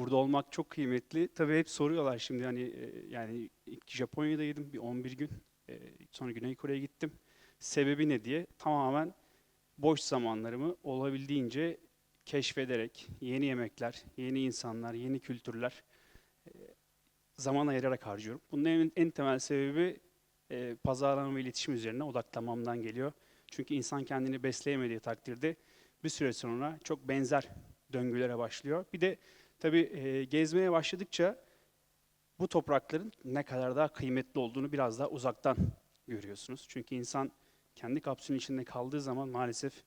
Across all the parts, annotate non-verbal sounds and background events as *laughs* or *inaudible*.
Burada olmak çok kıymetli. Tabii hep soruyorlar şimdi hani e, yani ilk Japonya'daydım bir 11 gün. E, sonra Güney Kore'ye gittim. Sebebi ne diye tamamen boş zamanlarımı olabildiğince keşfederek yeni yemekler, yeni insanlar, yeni kültürler e, zaman ayırarak harcıyorum. Bunun en, en temel sebebi e, pazarlama ve iletişim üzerine odaklanmamdan geliyor. Çünkü insan kendini besleyemediği takdirde bir süre sonra çok benzer döngülere başlıyor. Bir de tabii e, gezmeye başladıkça bu toprakların ne kadar daha kıymetli olduğunu biraz daha uzaktan görüyorsunuz. Çünkü insan kendi kapsülün içinde kaldığı zaman maalesef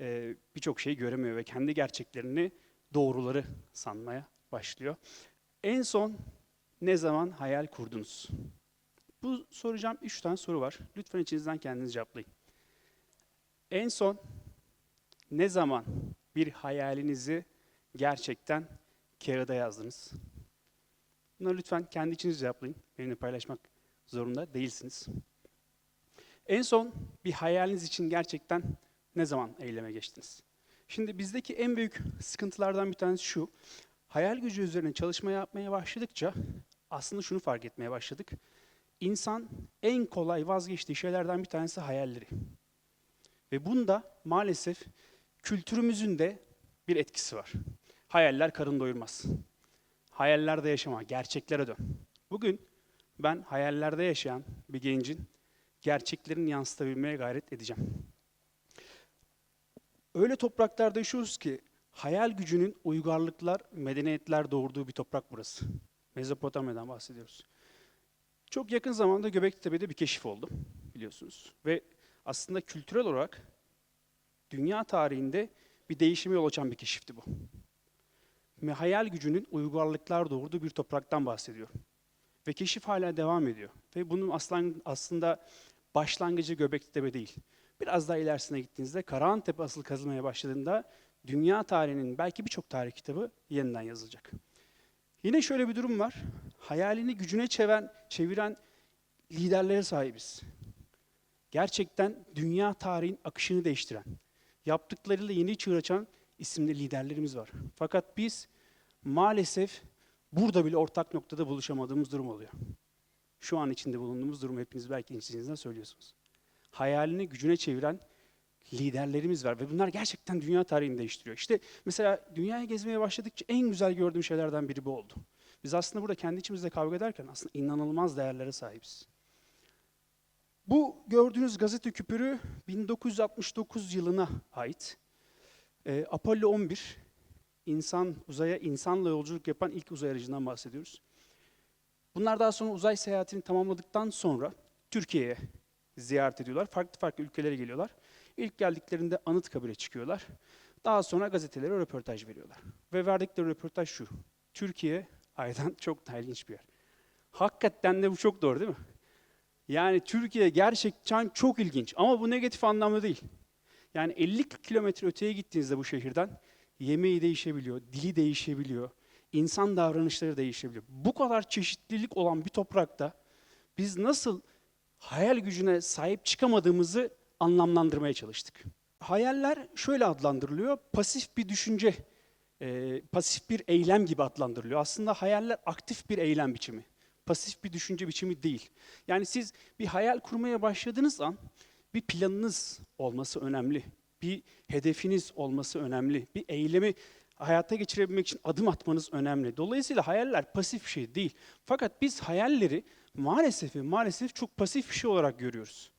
e, birçok şeyi göremiyor ve kendi gerçeklerini doğruları sanmaya başlıyor. En son ne zaman hayal kurdunuz? Bu soracağım üç tane soru var. Lütfen içinizden kendiniz cevaplayın. En son ne zaman bir hayalinizi gerçekten kağıda yazdınız? Bunları lütfen kendi içiniz cevaplayın. Benimle paylaşmak zorunda değilsiniz. En son bir hayaliniz için gerçekten ne zaman eyleme geçtiniz? Şimdi bizdeki en büyük sıkıntılardan bir tanesi şu. Hayal gücü üzerine çalışma yapmaya başladıkça aslında şunu fark etmeye başladık. İnsan en kolay vazgeçtiği şeylerden bir tanesi hayalleri. Ve bunda maalesef kültürümüzün de bir etkisi var. Hayaller karın doyurmaz. Hayallerde yaşama, gerçeklere dön. Bugün ben hayallerde yaşayan bir gencin gerçeklerini yansıtabilmeye gayret edeceğim. Öyle topraklarda yaşıyoruz ki hayal gücünün uygarlıklar, medeniyetler doğurduğu bir toprak burası. Mezopotamya'dan bahsediyoruz. Çok yakın zamanda Göbeklitepe'de bir keşif oldu biliyorsunuz. Ve aslında kültürel olarak dünya tarihinde bir değişime yol açan bir keşifti bu. Hayal gücünün uygarlıklar doğurduğu bir topraktan bahsediyorum. Ve keşif hala devam ediyor. Ve bunun aslan, aslında başlangıcı Göbeklitepe değil. Biraz daha ilerisine gittiğinizde Karahantepe asıl kazılmaya başladığında dünya tarihinin belki birçok tarih kitabı yeniden yazılacak. Yine şöyle bir durum var. Hayalini gücüne çeviren, çeviren liderlere sahibiz. Gerçekten dünya tarihin akışını değiştiren, yaptıklarıyla yeni çığır açan isimli liderlerimiz var. Fakat biz maalesef burada bile ortak noktada buluşamadığımız durum oluyor. Şu an içinde bulunduğumuz durum hepiniz belki içinizden söylüyorsunuz. Hayalini gücüne çeviren liderlerimiz var ve bunlar gerçekten dünya tarihini değiştiriyor. İşte mesela dünyayı gezmeye başladıkça en güzel gördüğüm şeylerden biri bu oldu. Biz aslında burada kendi içimizde kavga ederken aslında inanılmaz değerlere sahibiz. Bu gördüğünüz gazete küpürü 1969 yılına ait. Ee, Apollo 11, insan uzaya insanla yolculuk yapan ilk uzay aracından bahsediyoruz. Bunlar daha sonra uzay seyahatini tamamladıktan sonra Türkiye'ye ziyaret ediyorlar. Farklı farklı ülkelere geliyorlar. İlk geldiklerinde Anıtkabir'e çıkıyorlar. Daha sonra gazetelere röportaj veriyorlar. Ve verdikleri röportaj şu. Türkiye aydan *laughs* çok daha ilginç bir yer. Hakikaten de bu çok doğru değil mi? Yani Türkiye gerçekten çok ilginç ama bu negatif anlamda değil. Yani 50 kilometre öteye gittiğinizde bu şehirden yemeği değişebiliyor, dili değişebiliyor, insan davranışları değişebiliyor. Bu kadar çeşitlilik olan bir toprakta biz nasıl hayal gücüne sahip çıkamadığımızı anlamlandırmaya çalıştık. Hayaller şöyle adlandırılıyor, pasif bir düşünce, e, pasif bir eylem gibi adlandırılıyor. Aslında hayaller aktif bir eylem biçimi, pasif bir düşünce biçimi değil. Yani siz bir hayal kurmaya başladığınız an bir planınız olması önemli, bir hedefiniz olması önemli, bir eylemi hayata geçirebilmek için adım atmanız önemli. Dolayısıyla hayaller pasif bir şey değil. Fakat biz hayalleri maalesef ve maalesef çok pasif bir şey olarak görüyoruz.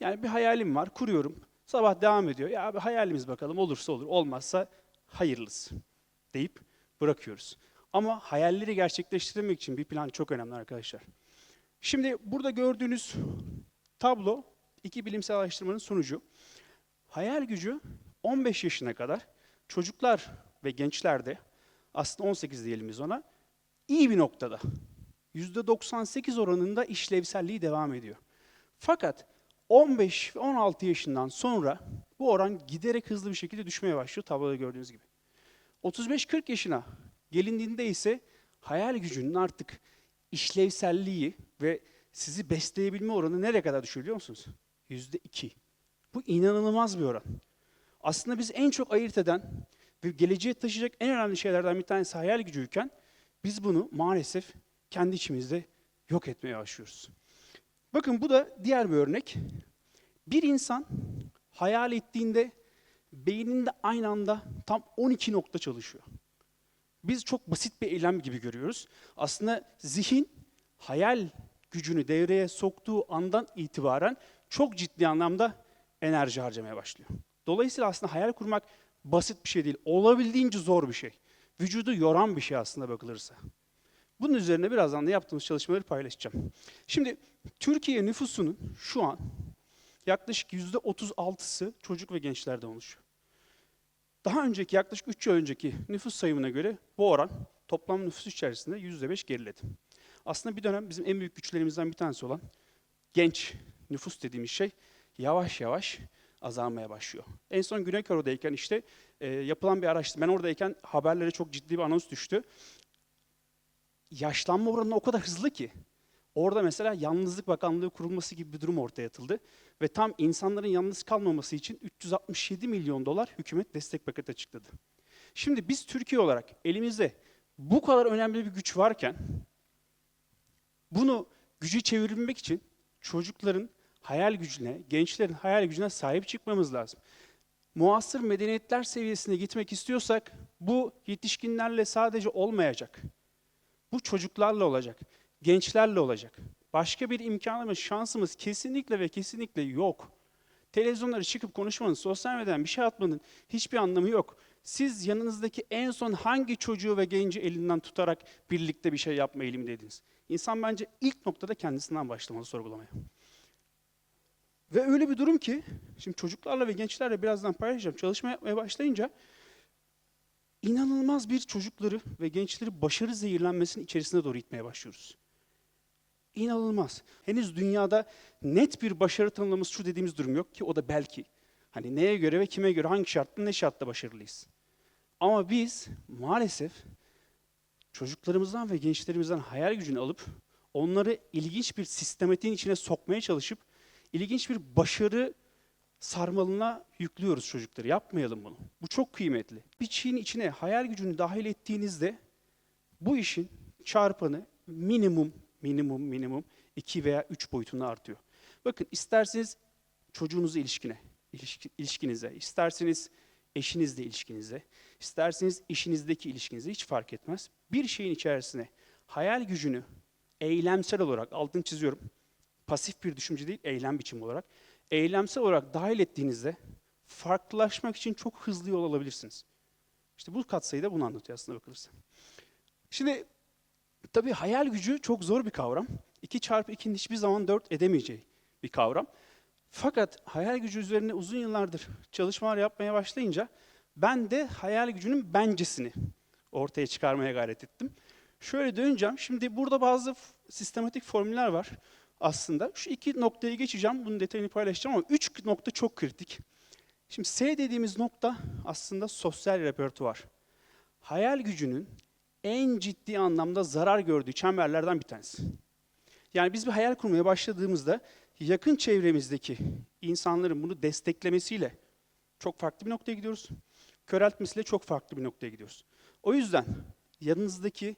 Yani bir hayalim var, kuruyorum. Sabah devam ediyor. Ya bir hayalimiz bakalım olursa olur, olmazsa hayırlısı deyip bırakıyoruz. Ama hayalleri gerçekleştirmek için bir plan çok önemli arkadaşlar. Şimdi burada gördüğünüz tablo iki bilimsel araştırmanın sonucu. Hayal gücü 15 yaşına kadar çocuklar ve gençlerde aslında 18 diyelim biz ona iyi bir noktada. %98 oranında işlevselliği devam ediyor. Fakat 15 ve 16 yaşından sonra bu oran giderek hızlı bir şekilde düşmeye başlıyor tabloda gördüğünüz gibi. 35-40 yaşına gelindiğinde ise hayal gücünün artık işlevselliği ve sizi besleyebilme oranı nereye kadar düşüyor biliyor musunuz? Yüzde iki. Bu inanılmaz bir oran. Aslında biz en çok ayırt eden ve geleceğe taşıyacak en önemli şeylerden bir tanesi hayal gücüyken biz bunu maalesef kendi içimizde yok etmeye başlıyoruz. Bakın bu da diğer bir örnek. Bir insan hayal ettiğinde beyninde aynı anda tam 12 nokta çalışıyor. Biz çok basit bir eylem gibi görüyoruz. Aslında zihin hayal gücünü devreye soktuğu andan itibaren çok ciddi anlamda enerji harcamaya başlıyor. Dolayısıyla aslında hayal kurmak basit bir şey değil. Olabildiğince zor bir şey. Vücudu yoran bir şey aslında bakılırsa. Bunun üzerine birazdan da yaptığımız çalışmaları paylaşacağım. Şimdi Türkiye nüfusunun şu an yaklaşık yüzde 36'sı çocuk ve gençlerden oluşuyor. Daha önceki yaklaşık 3 yıl önceki nüfus sayımına göre bu oran toplam nüfus içerisinde yüzde beş geriledi. Aslında bir dönem bizim en büyük güçlerimizden bir tanesi olan genç nüfus dediğimiz şey yavaş yavaş azalmaya başlıyor. En son Güney Kore'deyken işte e, yapılan bir araştırma, ben oradayken haberlere çok ciddi bir anons düştü. Yaşlanma oranı o kadar hızlı ki, orada mesela Yalnızlık Bakanlığı kurulması gibi bir durum ortaya atıldı. Ve tam insanların yalnız kalmaması için 367 milyon dolar hükümet destek paketi açıkladı. Şimdi biz Türkiye olarak elimizde bu kadar önemli bir güç varken, bunu gücü çevirmek için çocukların hayal gücüne, gençlerin hayal gücüne sahip çıkmamız lazım. Muasır medeniyetler seviyesine gitmek istiyorsak bu yetişkinlerle sadece olmayacak. Bu çocuklarla olacak, gençlerle olacak. Başka bir imkanımız, şansımız kesinlikle ve kesinlikle yok. Televizyonlara çıkıp konuşmanın, sosyal medyadan bir şey atmanın hiçbir anlamı yok. Siz yanınızdaki en son hangi çocuğu ve genci elinden tutarak birlikte bir şey yapma eğilimdeydiniz? İnsan bence ilk noktada kendisinden başlamalı sorgulamaya. Ve öyle bir durum ki, şimdi çocuklarla ve gençlerle birazdan paylaşacağım. Çalışma yapmaya başlayınca inanılmaz bir çocukları ve gençleri başarı zehirlenmesinin içerisine doğru itmeye başlıyoruz. İnanılmaz. Henüz dünyada net bir başarı tanımlaması şu dediğimiz durum yok ki o da belki. Hani neye göre ve kime göre hangi şartta ne şartta başarılıyız. Ama biz maalesef çocuklarımızdan ve gençlerimizden hayal gücünü alıp onları ilginç bir sistematiğin içine sokmaya çalışıp ilginç bir başarı sarmalına yüklüyoruz çocukları. Yapmayalım bunu. Bu çok kıymetli. Bir çiğin içine hayal gücünü dahil ettiğinizde bu işin çarpanı minimum, minimum, minimum 2 veya 3 boyutunda artıyor. Bakın isterseniz çocuğunuzu ilişkine, ilişki, ilişkinize, isterseniz eşinizle ilişkinize, isterseniz işinizdeki ilişkinize hiç fark etmez. Bir şeyin içerisine hayal gücünü eylemsel olarak, altını çiziyorum, pasif bir düşünce değil, eylem biçimi olarak, eylemsel olarak dahil ettiğinizde farklılaşmak için çok hızlı yol alabilirsiniz. İşte bu katsayı da bunu anlatıyor aslında bakılırsa. Şimdi tabii hayal gücü çok zor bir kavram. 2 çarpı 2'nin hiçbir zaman 4 edemeyeceği bir kavram. Fakat hayal gücü üzerine uzun yıllardır çalışmalar yapmaya başlayınca ben de hayal gücünün bencesini ortaya çıkarmaya gayret ettim. Şöyle döneceğim. Şimdi burada bazı sistematik formüller var aslında. Şu iki noktayı geçeceğim. Bunun detayını paylaşacağım ama üç nokta çok kritik. Şimdi S dediğimiz nokta aslında sosyal repertuar. Hayal gücünün en ciddi anlamda zarar gördüğü çemberlerden bir tanesi. Yani biz bir hayal kurmaya başladığımızda yakın çevremizdeki insanların bunu desteklemesiyle çok farklı bir noktaya gidiyoruz. Köreltmesiyle çok farklı bir noktaya gidiyoruz. O yüzden yanınızdaki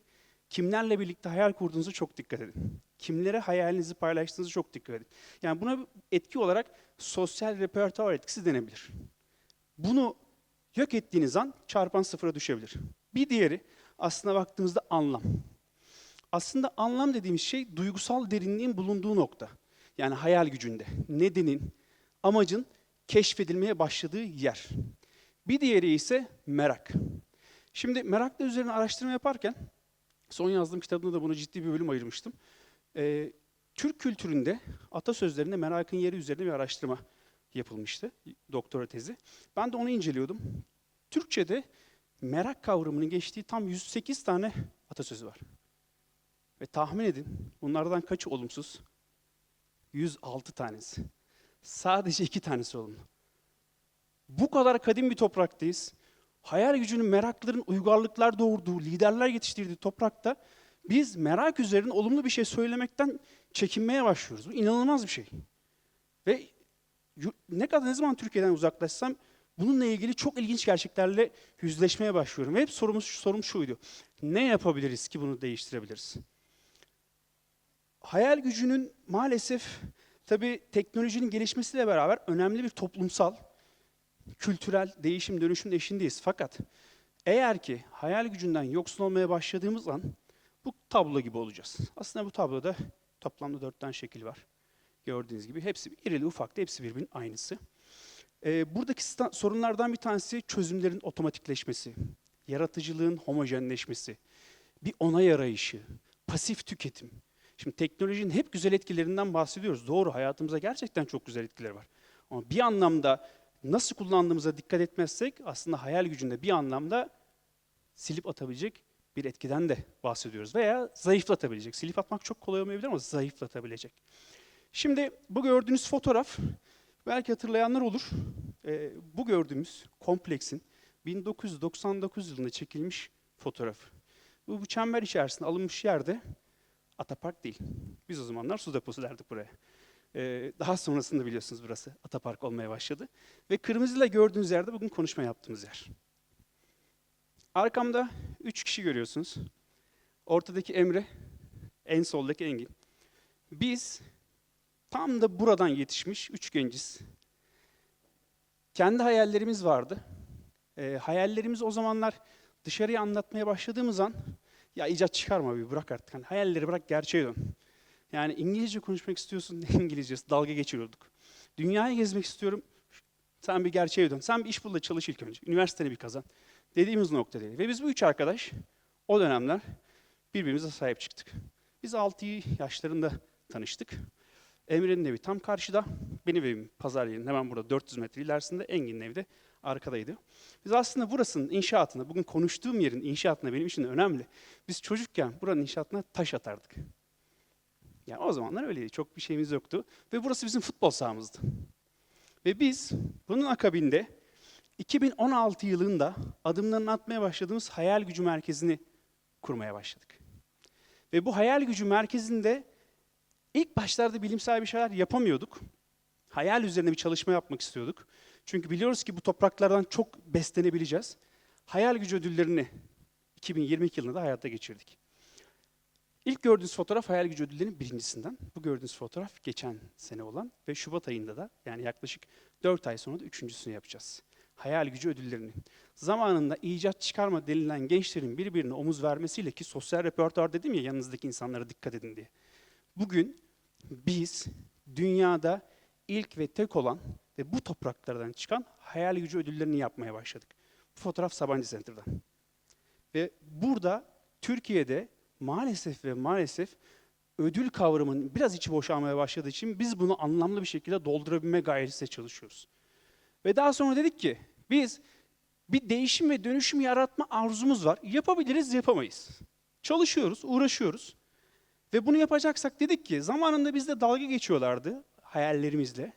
kimlerle birlikte hayal kurduğunuzu çok dikkat edin. Kimlere hayalinizi paylaştığınızı çok dikkat edin. Yani buna etki olarak sosyal repertuar etkisi denebilir. Bunu yok ettiğiniz an çarpan sıfıra düşebilir. Bir diğeri aslında baktığımızda anlam. Aslında anlam dediğimiz şey duygusal derinliğin bulunduğu nokta. Yani hayal gücünde. Nedenin, amacın keşfedilmeye başladığı yer. Bir diğeri ise merak. Şimdi merakla üzerine araştırma yaparken, son yazdığım kitabımda da buna ciddi bir bölüm ayırmıştım. Ee, Türk kültüründe atasözlerinde merakın yeri üzerine bir araştırma yapılmıştı, doktora tezi. Ben de onu inceliyordum. Türkçe'de merak kavramının geçtiği tam 108 tane atasözü var. Ve tahmin edin bunlardan kaçı olumsuz? 106 tanesi. Sadece iki tanesi olumlu. Bu kadar kadim bir topraktayız. Hayal gücünün, merakların, uygarlıklar doğurduğu, liderler yetiştirdiği toprakta biz merak üzerine olumlu bir şey söylemekten çekinmeye başlıyoruz. Bu inanılmaz bir şey. Ve ne kadar ne zaman Türkiye'den uzaklaşsam bununla ilgili çok ilginç gerçeklerle yüzleşmeye başlıyorum. Ve hep sorumuz, sorum şuydu. Ne yapabiliriz ki bunu değiştirebiliriz? Hayal gücünün maalesef tabii teknolojinin gelişmesiyle beraber önemli bir toplumsal, kültürel değişim dönüşüm eşindeyiz. Fakat eğer ki hayal gücünden yoksun olmaya başladığımız an bu tablo gibi olacağız. Aslında bu tabloda toplamda dört tane şekil var. Gördüğünüz gibi hepsi irili ufaklı, hepsi birbirinin aynısı. Ee, buradaki sorunlardan bir tanesi çözümlerin otomatikleşmesi, yaratıcılığın homojenleşmesi, bir onay arayışı, pasif tüketim. Şimdi teknolojinin hep güzel etkilerinden bahsediyoruz. Doğru, hayatımıza gerçekten çok güzel etkileri var. Ama bir anlamda nasıl kullandığımıza dikkat etmezsek aslında hayal gücünde bir anlamda silip atabilecek bir etkiden de bahsediyoruz. Veya zayıflatabilecek. Silip atmak çok kolay olmayabilir ama zayıflatabilecek. Şimdi bu gördüğünüz fotoğraf belki hatırlayanlar olur. Ee, bu gördüğümüz kompleksin 1999 yılında çekilmiş fotoğrafı. Bu, bu çember içerisinde alınmış yerde Atapark değil. Biz o zamanlar su deposu derdik buraya. Ee, daha sonrasında biliyorsunuz burası Atapark olmaya başladı. Ve kırmızıyla gördüğünüz yerde bugün konuşma yaptığımız yer. Arkamda üç kişi görüyorsunuz. Ortadaki Emre, en soldaki Engin. Biz tam da buradan yetişmiş üç genciz. Kendi hayallerimiz vardı. Ee, hayallerimiz o zamanlar dışarıya anlatmaya başladığımız an ya icat çıkarma bir bırak artık. Hani hayalleri bırak gerçeğe dön. Yani İngilizce konuşmak istiyorsun *laughs* ne İngilizcesi dalga geçiriyorduk. Dünyayı gezmek istiyorum. Sen bir gerçeğe dön. Sen bir iş bul da çalış ilk önce. Üniversiteni bir kazan. Dediğimiz nokta değil. Ve biz bu üç arkadaş o dönemler birbirimize sahip çıktık. Biz 6 yaşlarında tanıştık. Emre'nin evi tam karşıda. Benim evim pazar yerinin hemen burada 400 metre ilerisinde. Engin'in evi de arkadaydı. Biz aslında burasının inşaatına, bugün konuştuğum yerin inşaatına benim için önemli. Biz çocukken buranın inşaatına taş atardık. Yani o zamanlar öyleydi. Çok bir şeyimiz yoktu. Ve burası bizim futbol sahamızdı. Ve biz bunun akabinde 2016 yılında adımlarını atmaya başladığımız hayal gücü merkezini kurmaya başladık. Ve bu hayal gücü merkezinde ilk başlarda bilimsel bir şeyler yapamıyorduk. Hayal üzerine bir çalışma yapmak istiyorduk. Çünkü biliyoruz ki bu topraklardan çok beslenebileceğiz. Hayal gücü ödüllerini 2022 yılında da hayata geçirdik. İlk gördüğünüz fotoğraf hayal gücü ödüllerinin birincisinden. Bu gördüğünüz fotoğraf geçen sene olan ve Şubat ayında da yani yaklaşık 4 ay sonra da üçüncüsünü yapacağız. Hayal gücü ödüllerini. Zamanında icat çıkarma denilen gençlerin birbirine omuz vermesiyle ki sosyal repertuar dedim ya yanınızdaki insanlara dikkat edin diye. Bugün biz dünyada ilk ve tek olan ve bu topraklardan çıkan hayal gücü ödüllerini yapmaya başladık. Bu fotoğraf Sabancı Center'dan. Ve burada Türkiye'de maalesef ve maalesef ödül kavramının biraz içi boşalmaya başladığı için biz bunu anlamlı bir şekilde doldurabilme gayretiyle çalışıyoruz. Ve daha sonra dedik ki biz bir değişim ve dönüşüm yaratma arzumuz var. Yapabiliriz, yapamayız. Çalışıyoruz, uğraşıyoruz. Ve bunu yapacaksak dedik ki zamanında bizde dalga geçiyorlardı hayallerimizle.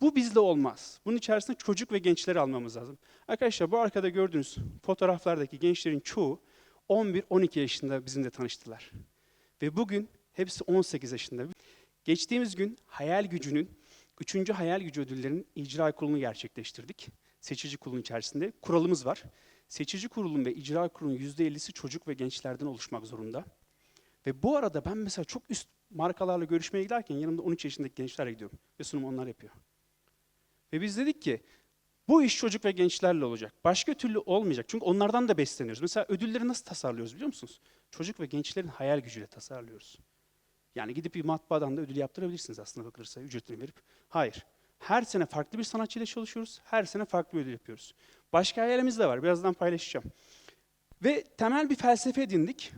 Bu bizde olmaz. Bunun içerisinde çocuk ve gençleri almamız lazım. Arkadaşlar bu arkada gördüğünüz fotoğraflardaki gençlerin çoğu 11-12 yaşında bizimle tanıştılar. Ve bugün hepsi 18 yaşında. Geçtiğimiz gün hayal gücünün 3. hayal gücü ödüllerinin icra kurulunu gerçekleştirdik. Seçici kurulun içerisinde kuralımız var. Seçici kurulun ve icra kurulun %50'si çocuk ve gençlerden oluşmak zorunda. Ve bu arada ben mesela çok üst markalarla görüşmeye giderken yanımda 13 yaşındaki gençlerle gidiyorum. Ve sunum onlar yapıyor. Ve biz dedik ki bu iş çocuk ve gençlerle olacak. Başka türlü olmayacak. Çünkü onlardan da besleniyoruz. Mesela ödülleri nasıl tasarlıyoruz biliyor musunuz? Çocuk ve gençlerin hayal gücüyle tasarlıyoruz. Yani gidip bir matbaadan da ödül yaptırabilirsiniz aslında bakılırsa ücretini verip. Hayır. Her sene farklı bir sanatçıyla çalışıyoruz. Her sene farklı bir ödül yapıyoruz. Başka hayalimiz de var. Birazdan paylaşacağım. Ve temel bir felsefe edindik.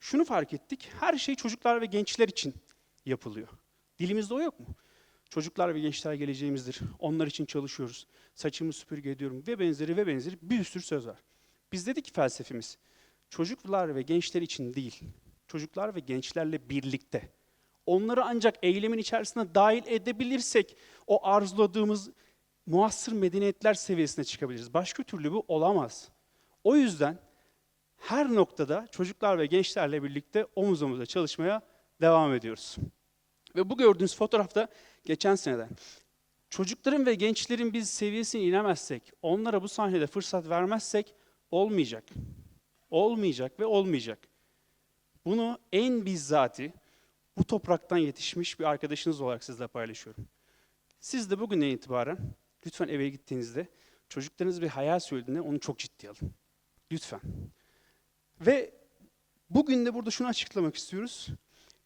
Şunu fark ettik. Her şey çocuklar ve gençler için yapılıyor. Dilimizde o yok mu? Çocuklar ve gençler geleceğimizdir. Onlar için çalışıyoruz. Saçımı süpürge ediyorum ve benzeri ve benzeri bir sürü söz var. Biz dedik ki felsefemiz çocuklar ve gençler için değil. Çocuklar ve gençlerle birlikte. Onları ancak eylemin içerisine dahil edebilirsek o arzuladığımız muasır medeniyetler seviyesine çıkabiliriz. Başka türlü bu olamaz. O yüzden her noktada çocuklar ve gençlerle birlikte omuz omuza çalışmaya devam ediyoruz. Ve bu gördüğünüz fotoğrafta geçen seneden. Çocukların ve gençlerin biz seviyesine inemezsek, onlara bu sahnede fırsat vermezsek olmayacak. Olmayacak ve olmayacak. Bunu en bizzati bu topraktan yetişmiş bir arkadaşınız olarak sizle paylaşıyorum. Siz de bugünden itibaren lütfen eve gittiğinizde çocuklarınız bir hayal söylediğinde onu çok ciddiye alın. Lütfen. Ve bugün de burada şunu açıklamak istiyoruz.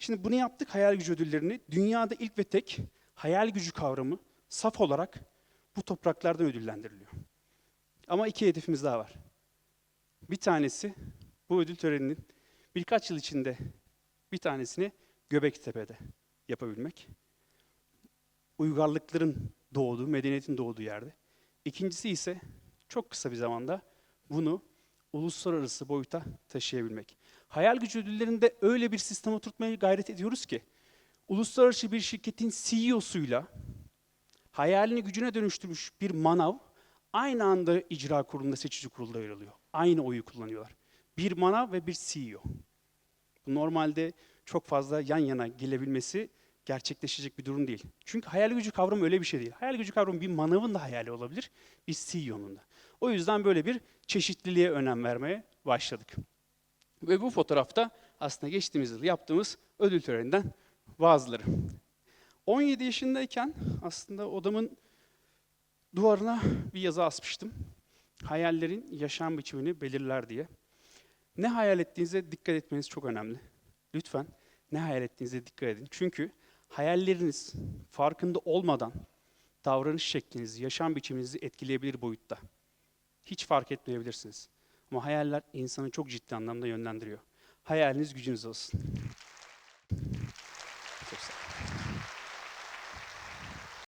Şimdi bunu yaptık hayal gücü ödüllerini. Dünyada ilk ve tek hayal gücü kavramı saf olarak bu topraklardan ödüllendiriliyor. Ama iki hedefimiz daha var. Bir tanesi bu ödül töreninin birkaç yıl içinde bir tanesini Göbektepe'de yapabilmek. Uygarlıkların doğduğu, medeniyetin doğduğu yerde. İkincisi ise çok kısa bir zamanda bunu uluslararası boyuta taşıyabilmek. Hayal gücü ödüllerinde öyle bir sistem oturtmaya gayret ediyoruz ki, uluslararası bir şirketin CEO'suyla hayalini gücüne dönüştürmüş bir manav aynı anda icra kurulunda, seçici kurulda yer alıyor. Aynı oyu kullanıyorlar. Bir manav ve bir CEO. Bu normalde çok fazla yan yana gelebilmesi gerçekleşecek bir durum değil. Çünkü hayal gücü kavramı öyle bir şey değil. Hayal gücü kavramı bir manavın da hayali olabilir, bir CEO'nun da. O yüzden böyle bir çeşitliliğe önem vermeye başladık. Ve bu fotoğrafta aslında geçtiğimiz yıl yaptığımız ödül töreninden bazıları. 17 yaşındayken aslında odamın duvarına bir yazı asmıştım. Hayallerin yaşam biçimini belirler diye. Ne hayal ettiğinize dikkat etmeniz çok önemli. Lütfen ne hayal ettiğinize dikkat edin. Çünkü hayalleriniz farkında olmadan davranış şeklinizi, yaşam biçiminizi etkileyebilir boyutta. Hiç fark etmeyebilirsiniz. Ama hayaller insanı çok ciddi anlamda yönlendiriyor. Hayaliniz gücünüz olsun.